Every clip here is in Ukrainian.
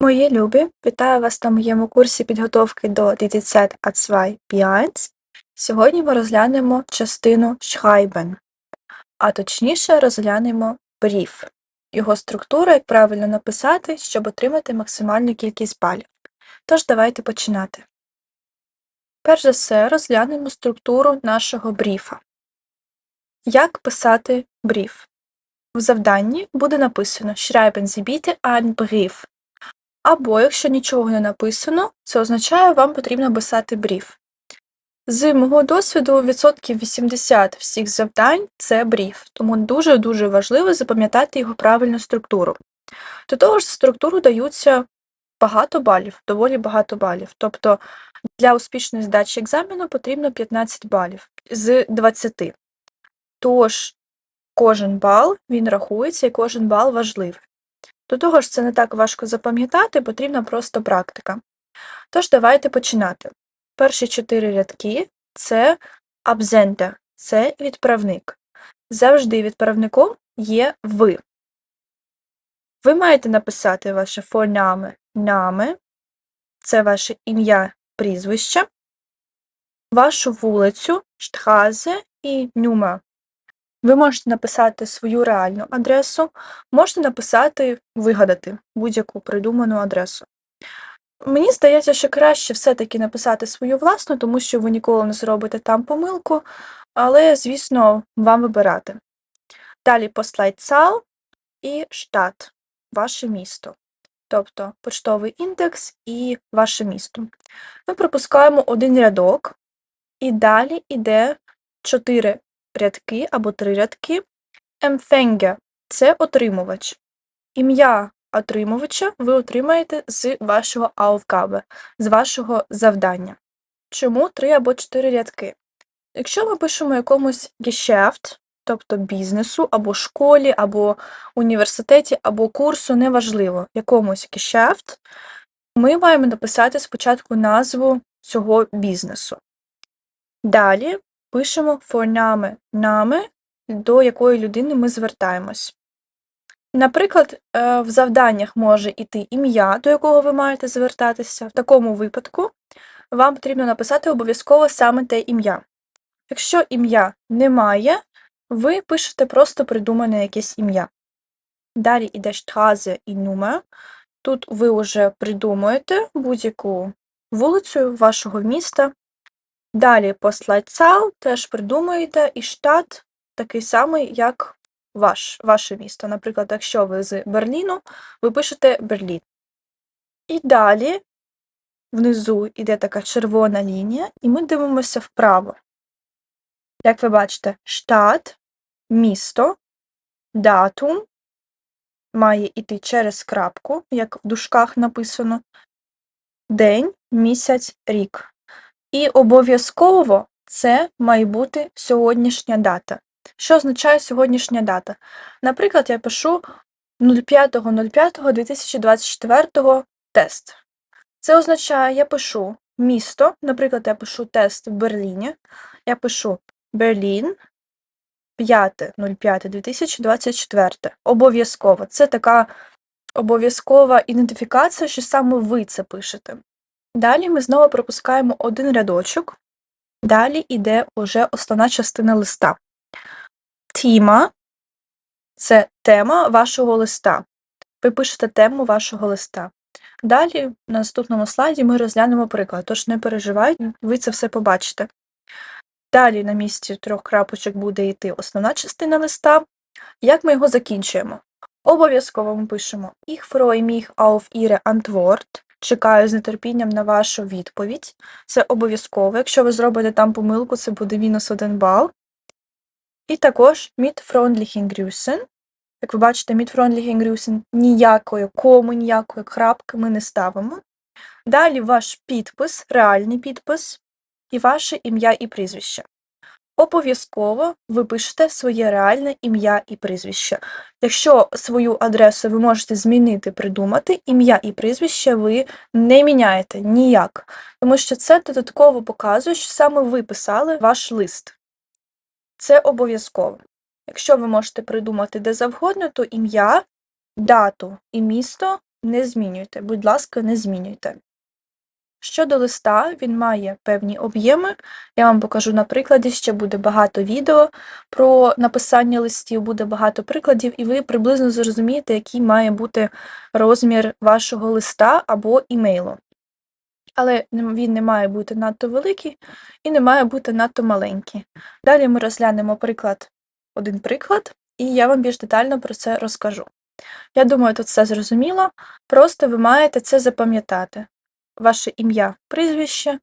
Мої любі, вітаю вас на моєму курсі підготовки до DTZ A2 5. Сьогодні ми розглянемо частину Schreiben, а точніше розглянемо brief, його структуру, як правильно написати, щоб отримати максимальну кількість балів. Тож давайте починати. Перш за все розглянемо структуру нашого бріфа. Як писати бріф? В завданні буде написано Schreiben Sie bitte einen Brief. Або, якщо нічого не написано, це означає, вам потрібно писати бріф. З мого досвіду, відсотків 80 всіх завдань це бріф, тому дуже-дуже важливо запам'ятати його правильну структуру. До того ж, за структуру даються багато балів, доволі багато балів. Тобто для успішної здачі екзамену потрібно 15 балів з 20. Тож кожен бал він рахується і кожен бал важливий. До того ж, це не так важко запам'ятати, потрібна просто практика. Тож давайте починати. Перші чотири рядки це абзенте, це відправник. Завжди відправником є ви. Ви маєте написати ваше фонами нами, це ваше ім'я, прізвище, вашу вулицю, штразе і нюма. Ви можете написати свою реальну адресу, можете написати, вигадати будь-яку придуману адресу. Мені здається, що краще все-таки написати свою власну, тому що ви ніколи не зробите там помилку, але, звісно, вам вибирати. Далі послайдсал і штат, ваше місто, тобто поштовий індекс і ваше місто. Ми пропускаємо один рядок, і далі йде чотири рядки або три рядки. Empfänger – це отримувач. Ім'я отримувача ви отримаєте з вашого Aufgabe, з вашого завдання. Чому три або чотири рядки? Якщо ми пишемо якомусь Geschäft, тобто бізнесу, або школі, або університеті, або курсу, неважливо, якомусь Geschäft, ми маємо написати спочатку назву цього бізнесу. Далі пишемо форнами нами, до якої людини ми звертаємось. Наприклад, е, в завданнях може йти ім'я, до якого ви маєте звертатися. В такому випадку вам потрібно написати обов'язково саме те ім'я. Якщо ім'я немає, ви пишете просто придумане якесь ім'я. Далі йде штразе і нумер. Тут ви вже придумуєте будь-яку вулицю вашого міста. Далі послайдсал теж придумуєте, і штат такий самий, як ваш, ваше місто. Наприклад, якщо ви з Берліну, ви пишете Берлін. І далі внизу йде така червона лінія, і ми дивимося вправо. Як ви бачите, штат, місто, датум має йти через крапку, як в дужках написано, день, місяць, рік. І обов'язково це має бути сьогоднішня дата. Що означає сьогоднішня дата? Наприклад, я пишу 05.05.2024 тест. Це означає, я пишу місто, наприклад, я пишу тест в Берліні, я пишу Берлін 5.05.2024. Обов'язково. Це така обов'язкова ідентифікація, що саме ви це пишете. Далі ми знову пропускаємо один рядочок, далі йде уже основна частина листа. Тіма це тема вашого листа. Ви пишете тему вашого листа. Далі на наступному слайді ми розглянемо приклад, тож не переживайте, ви це все побачите. Далі на місці трьох крапочок буде йти основна частина листа. Як ми його закінчуємо? Обов'язково ми пишемо Ich freue mich auf Ihre Antwort. Чекаю з нетерпінням на вашу відповідь. Це обов'язково. Якщо ви зробите там помилку, це буде мінус один бал. І також mit freundlichen Як ви бачите, mit freundlichen Grüßen ніякої кому, ніякої крапки ми не ставимо. Далі ваш підпис, реальний підпис, і ваше ім'я і прізвище. Обов'язково ви пишете своє реальне ім'я і прізвище. Якщо свою адресу ви можете змінити, придумати, ім'я і прізвище ви не міняєте ніяк, тому що це додатково показує, що саме ви писали ваш лист. Це обов'язково. Якщо ви можете придумати де завгодно, то ім'я, дату і місто не змінюйте. Будь ласка, не змінюйте. Щодо листа, він має певні об'єми. Я вам покажу на прикладі, ще буде багато відео про написання листів, буде багато прикладів, і ви приблизно зрозумієте, який має бути розмір вашого листа або імейлу. Але він не має бути надто великий і не має бути надто маленький. Далі ми розглянемо приклад, один приклад, і я вам більш детально про це розкажу. Я думаю, тут все зрозуміло. Просто ви маєте це запам'ятати. Ваше ім'я, прізвище,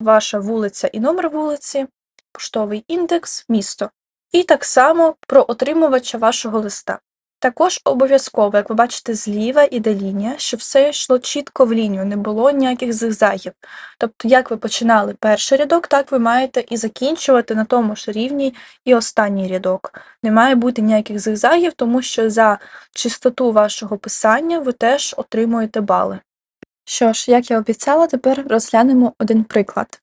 ваша вулиця і номер вулиці, поштовий індекс, місто. І так само про отримувача вашого листа. Також обов'язково, як ви бачите, зліва іде лінія, щоб все йшло чітко в лінію, не було ніяких зигзагів. Тобто, як ви починали перший рядок, так ви маєте і закінчувати на тому ж рівні і останній рядок. Не має бути ніяких зигзагів, тому що за чистоту вашого писання ви теж отримуєте бали. Що ж, як я обіцяла, тепер розглянемо один приклад.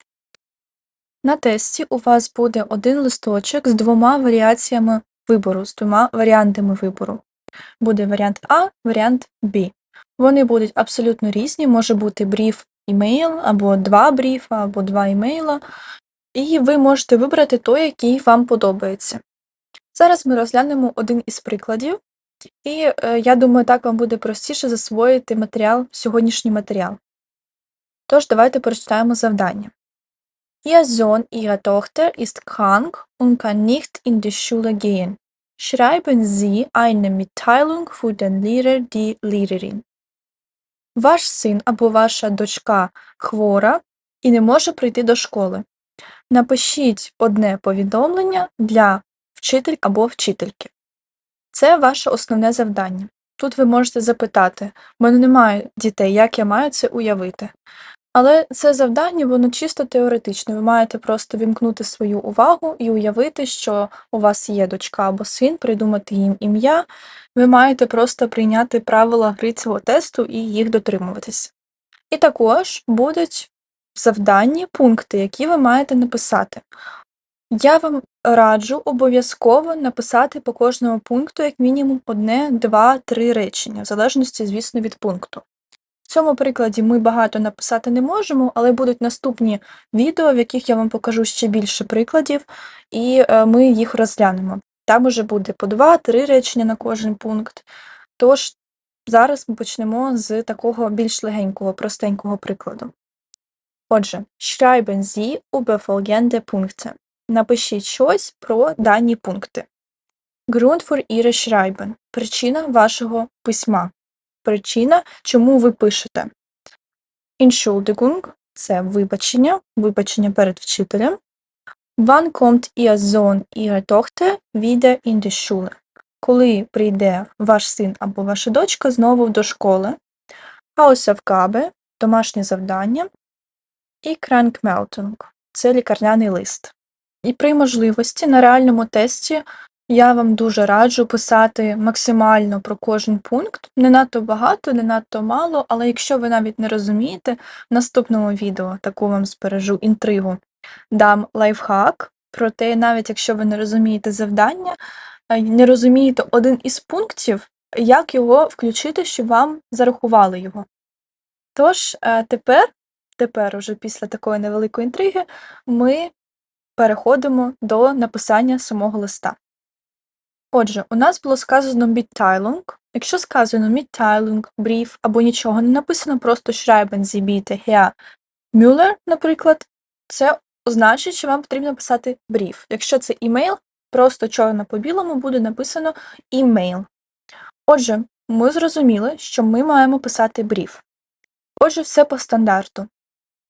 На тесті у вас буде один листочок з двома варіаціями вибору, з двома варіантами вибору. Буде варіант А, варіант Б. Вони будуть абсолютно різні, може бути бріф імейл, або два бріфа, або два імейла, і ви можете вибрати той, який вам подобається. Зараз ми розглянемо один із прикладів, і е, я думаю, так вам буде простіше засвоїти матеріал, сьогоднішній матеріал. Тож, давайте прочитаємо завдання. Ihr Sohn, Ihre Tochter ist krank und kann nicht in die Schule gehen. Schreiben Sie eine Mitteilung für den Lehrer, die Lehrerin. Ваш син або ваша дочка хвора і не може прийти до школи. Напишіть одне повідомлення для вчитель або вчительки. Це ваше основне завдання. Тут ви можете запитати: в мене немає дітей, як я маю це уявити? Але це завдання, воно чисто теоретичне. Ви маєте просто вімкнути свою увагу і уявити, що у вас є дочка або син, придумати їм ім'я. Ви маєте просто прийняти правила гри цього тесту і їх дотримуватися. І також будуть завданні пункти, які ви маєте написати. Я вам раджу обов'язково написати по кожному пункту як мінімум одне, два, три речення, в залежності, звісно, від пункту. В цьому прикладі ми багато написати не можемо, але будуть наступні відео, в яких я вам покажу ще більше прикладів, і е, ми їх розглянемо. Там уже буде по два-три речення на кожен пункт. Тож зараз ми почнемо з такого більш легенького, простенького прикладу. Отже, schreiben Sie über folgende Punkte. Напишіть щось про дані пункти. Grund für Ihre Schreiben – причина вашого письма. Причина, чому ви пишете. Entschuldigung – це вибачення, вибачення перед вчителем. Wann kommt Ihr Sohn, Ihre Tochter wieder in die Schule? Коли прийде ваш син або ваша дочка знову до школи. Hausaufgabe – домашнє завдання. І Krankmeldung – це лікарняний лист. І при можливості на реальному тесті я вам дуже раджу писати максимально про кожен пункт, не надто багато, не надто мало, але якщо ви навіть не розумієте, в наступному відео таку вам збережу інтригу, дам лайфхак, проте навіть якщо ви не розумієте завдання, не розумієте один із пунктів, як його включити, щоб вам зарахували його. Тож е, тепер, тепер уже після такої невеликої інтриги, ми переходимо до написання самого листа. Отже, у нас було сказано Mitteilung. Якщо сказано Mitteilung, бріф або нічого не написано, просто Schreiben Sie bitte Herr Müller, наприклад, це означить, що вам потрібно писати бріф. Якщо це імейл, просто чорно по білому буде написано імейл. Отже, ми зрозуміли, що ми маємо писати бріф. Отже, все по стандарту.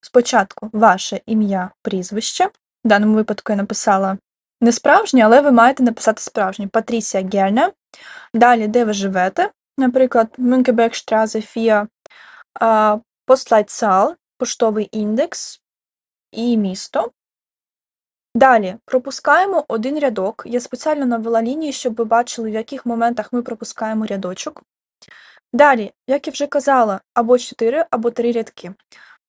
Спочатку ваше ім'я, прізвище. В даному випадку я написала не справжнє, але ви маєте написати справжнє. Патрісія Герне. Далі, де ви живете, наприклад, Мюнкебекштразе Фія, Постлайтсал, поштовий індекс і місто. Далі пропускаємо один рядок. Я спеціально навела лінії, щоб ви бачили, в яких моментах ми пропускаємо рядочок. Далі, як я вже казала, або 4, або 3 рядки.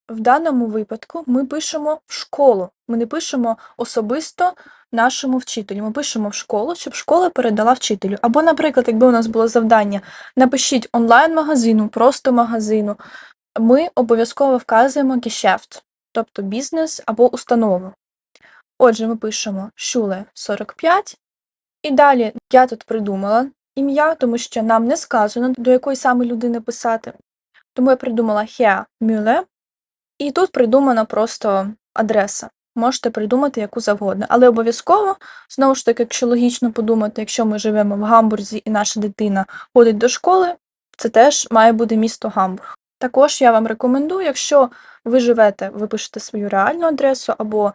В даному випадку ми пишемо в школу. Ми не пишемо особисто нашому вчителю. Ми пишемо в школу, щоб школа передала вчителю. Або, наприклад, якби у нас було завдання, напишіть онлайн-магазину, просто магазину, ми обов'язково вказуємо Geschäft, тобто бізнес або установу. Отже, ми пишемо Schule 45, і далі я тут придумала ім'я, тому що нам не сказано, до якої саме людини писати. Тому я придумала Herr Müller, і тут придумана просто адреса. Можете придумати яку завгодно. Але обов'язково, знову ж таки, якщо логічно подумати, якщо ми живемо в Гамбурзі і наша дитина ходить до школи, це теж має бути місто Гамбург. Також я вам рекомендую, якщо ви живете, ви пишете свою реальну адресу, або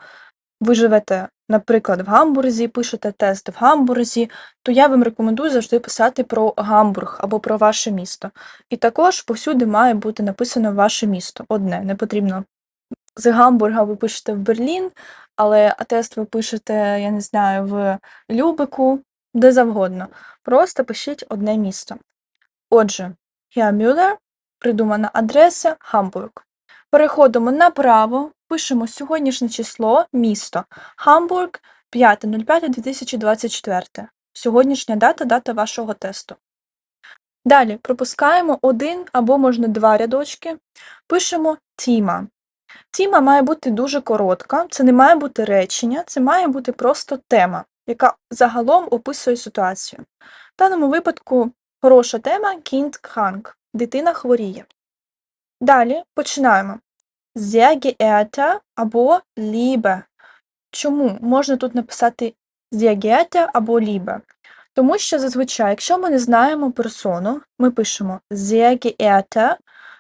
ви живете, наприклад, в Гамбурзі, пишете тест в Гамбурзі, то я вам рекомендую завжди писати про Гамбург або про ваше місто. І також повсюди має бути написано ваше місто. Одне, не потрібно. З Гамбурга ви пишете в Берлін, але тест ви пишете, я не знаю, в Любику, де завгодно. Просто пишіть одне місто. Отже, я Мюллер, придумана адреса Гамбург. Переходимо направо, пишемо сьогоднішнє число, місто Гамбург 5.05.2024. Сьогоднішня дата дата вашого тесту. Далі пропускаємо один або можна два рядочки. Пишемо тіма. Тіма має бути дуже коротка, це не має бути речення, це має бути просто тема, яка загалом описує ситуацію. В даному випадку хороша тема Kind krank. Дитина хворіє. Далі починаємо. Sehr geehrter або liebe. Чому можна тут написати sehr geehrter або liebe? Тому що зазвичай, якщо ми не знаємо персону, ми пишемо sehr geehrter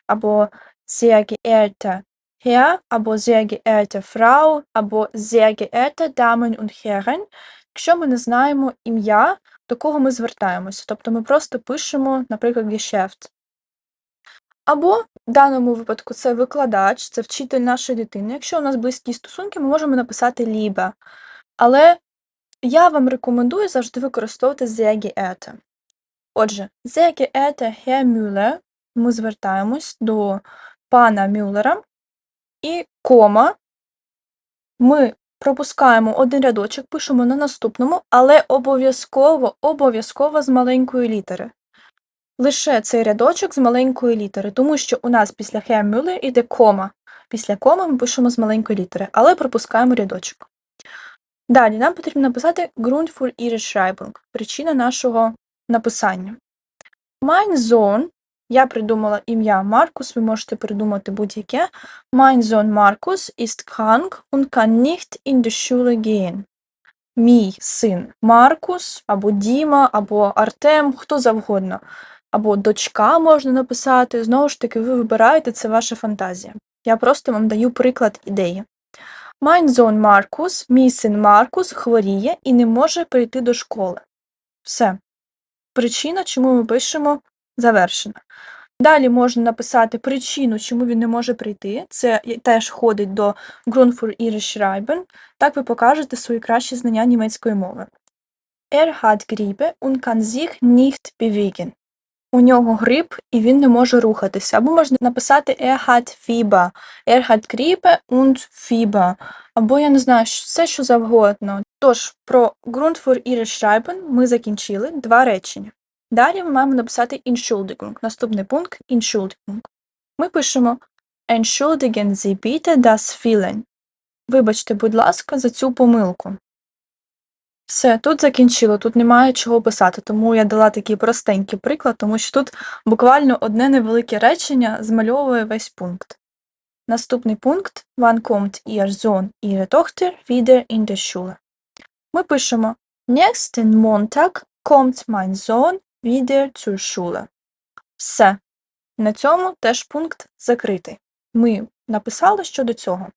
або sehr geehrter Herr або sehr geehrte Frau або sehr geehrte Damen und Herren. Якщо ми не знаємо ім'я, до кого ми звертаємося. Тобто ми просто пишемо, наприклад, Geschäft. Або в даному випадку це викладач, це вчитель нашої дитини. Якщо у нас близькі стосунки, ми можемо написати Liebe. Але я вам рекомендую завжди використовувати geehrte. Отже, geehrte Herr Müller, ми звертаємось до пана Мюллера, і кома. Ми пропускаємо один рядочок, пишемо на наступному, але обов'язково, обов'язково з маленької літери. Лише цей рядочок з маленької літери, тому що у нас після Herr Müller іде кома. Після коми ми пишемо з маленької літери, але пропускаємо рядочок. Далі нам потрібно написати Grund für Ihre Schreibung, причина нашого написання. Mein Sohn я придумала ім'я Маркус, ви можете придумати будь-яке. Mein Sohn Markus ist krank und kann nicht in die Schule gehen. Мій син Маркус, або Діма, або Артем, хто завгодно. Або дочка можна написати. Знову ж таки, ви вибираєте, це ваша фантазія. Я просто вам даю приклад ідеї. Mein Sohn Markus, мій син Маркус, хворіє і не може прийти до школи. Все. Причина, чому ми пишемо завершена. Далі можна написати причину, чому він не може прийти. Це теж входить до Grund für ihre. Так ви покажете свої кращі знання німецької мови. Er hat Grippe und kann sich nicht bewegen. У нього грип і він не може рухатися. Або можна написати Er hat Fieber. Er hat Grippe und Fieber. Або я не знаю, все що завгодно. Тож, про Grund für ihre Schreiben ми закінчили два речення. Далі ми маємо написати Entschuldigung. Наступний пункт Entschuldigung. Ми пишемо Entschuldigen Sie bitte das Fehlen. Вибачте, будь ласка, за цю помилку. Все, тут закінчило, тут немає чого писати, тому я дала такий простенький приклад, тому що тут буквально одне невелике речення змальовує весь пункт. Наступний пункт Wann kommt Ihr Sohn, Ihre Tochter wieder in die Schule? Ми пишемо Nächsten Montag kommt mein Sohn wieder zur Schule. Все. На цьому теж пункт закритий. Ми написали щодо цього.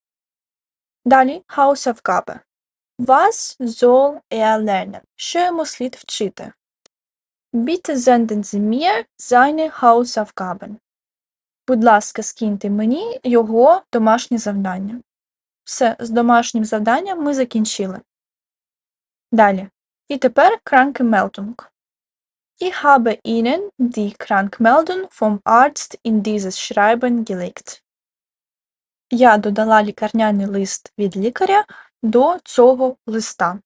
Далі Hausaufgabe. Was soll er lernen? Що йому слід вчити? Bitte senden Sie mir seine Hausaufgaben. Будь ласка, скиньте мені його домашнє завдання. Все, з домашнім завданням ми закінчили. Далі. І тепер Krankmeldung. Ich habe Ihnen die Krankmeldung vom Arzt in dieses Schreiben gelegt. Я додала лікарняний лист від лікаря до цього листа.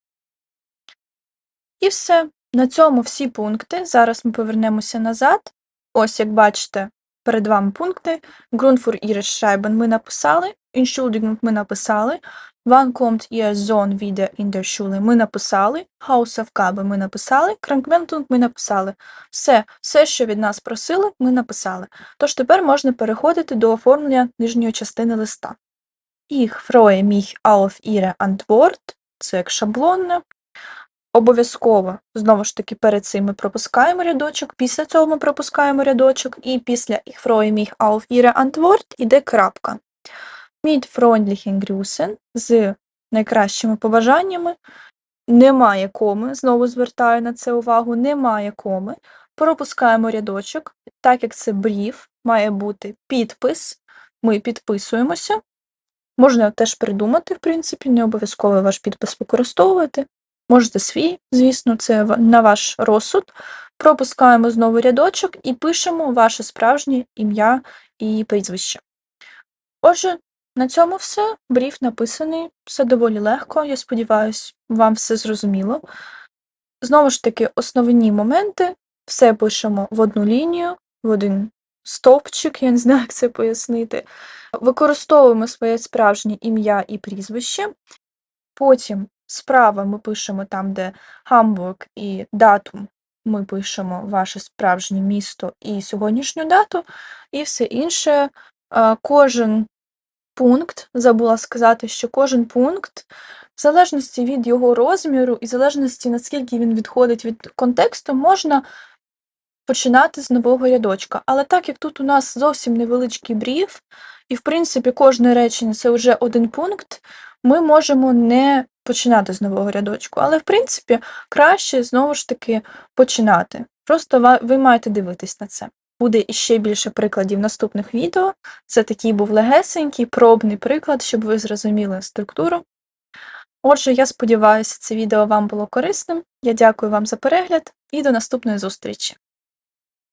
І все. На цьому всі пункти. Зараз ми повернемося назад. Ось, як бачите, перед вами пункти. Grund für Ihre Schreiben ми написали. Entschuldigung ми написали. Wann kommt Ihr Sohn wieder in der Schule ми написали. Hausaufgabe ми написали. Krankmeldung ми написали. Все, все, що від нас просили, ми написали. Тож тепер можна переходити до оформлення нижньої частини листа. Ich freue mich auf Ihre Antwort. Це як шаблонне. Обов'язково, знову ж таки, перед цим ми пропускаємо рядочок, після цього ми пропускаємо рядочок, і після Ich freue mich auf Ihre Antwort іде крапка. Mit freundlichen Grüßen з найкращими побажаннями. Немає коми, знову звертаю на це увагу, немає коми. Пропускаємо рядочок, так як це брів, має бути підпис. Ми підписуємося. Можна теж придумати, в принципі, не обов'язково ваш підпис використовувати. Можете свій, звісно, це на ваш розсуд. Пропускаємо знову рядочок і пишемо ваше справжнє ім'я і прізвище. Отже, на цьому все. Бріф написаний, все доволі легко. Я сподіваюся, вам все зрозуміло. Знову ж таки, основні моменти все пишемо в одну лінію, в один стовпчик, я не знаю, як це пояснити. Використовуємо своє справжнє ім'я і прізвище. Потім справа ми пишемо там, де Гамбург і датум. Ми пишемо ваше справжнє місто і сьогоднішню дату, і все інше. Кожен пункт, забула сказати, що кожен пункт, в залежності від його розміру і в залежності наскільки він відходить від контексту, можна починати з нового рядочка. Але так як тут у нас зовсім невеличкий брів, і в принципі кожне речення це вже один пункт, ми можемо не починати з нового рядочку. Але в принципі краще знову ж таки починати. Просто ви маєте дивитись на це. Буде іще більше прикладів наступних відео. Це такий був легесенький, пробний приклад, щоб ви зрозуміли структуру. Отже, я сподіваюся, це відео вам було корисним. Я дякую вам за перегляд і до наступної зустрічі!